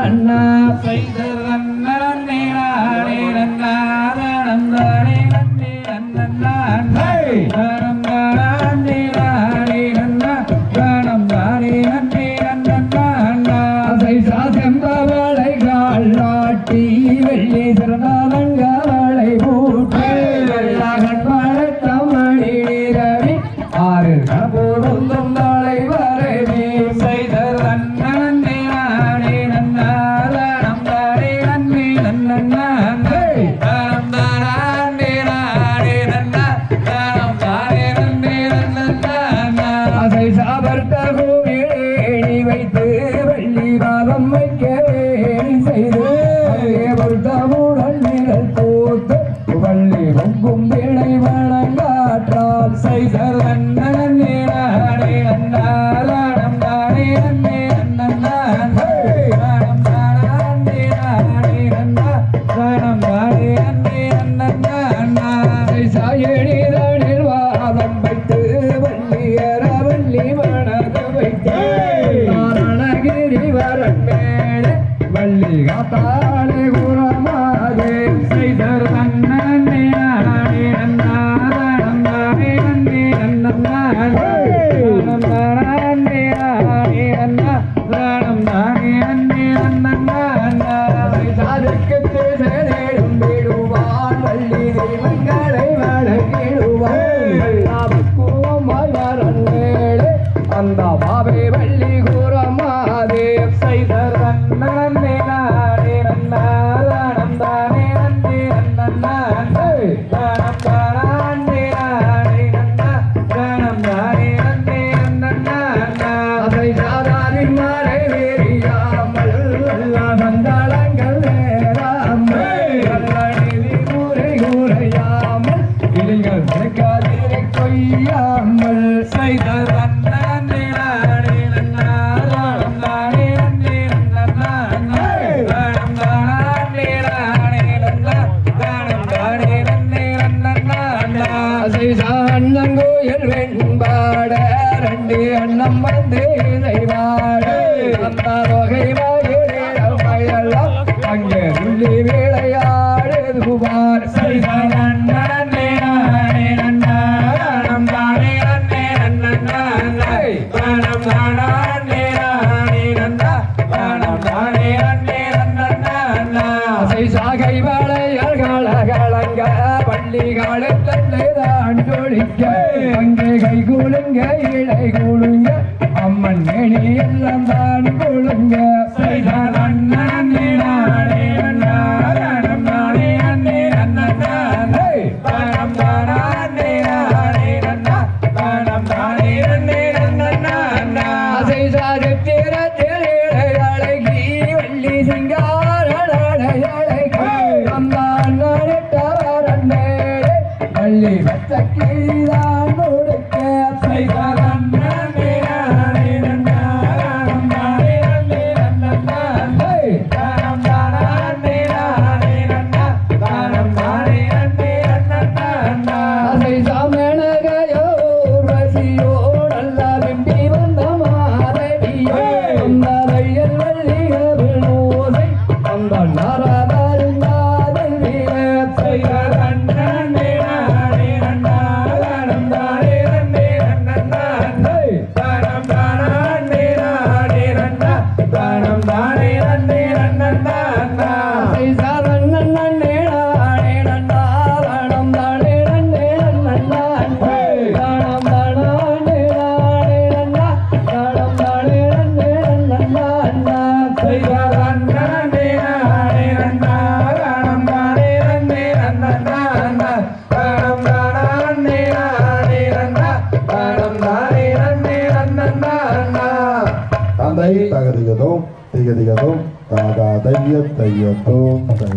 அண்ணா பைதர் அண்ணன் நீராடே நந்தாரே நந்தி நந்தன்னா வெள்ளி சிறந்தார் great le gusta. பொய்யாமல் செய்ததன்னே அண்ணங்கோயில் வெண்பாட ரெண்டு அண்ணம் வந்து இசைவாட அந்த வகைவாட பள்ளி காலத்தன்னை தான் ஜோடிக்க அங்கே கை கூடுங்க இடை கூடுங்க அம்மன் மேனி எல்லாம் தான் கூடுங்க தானே tiga tiga tuh tak ada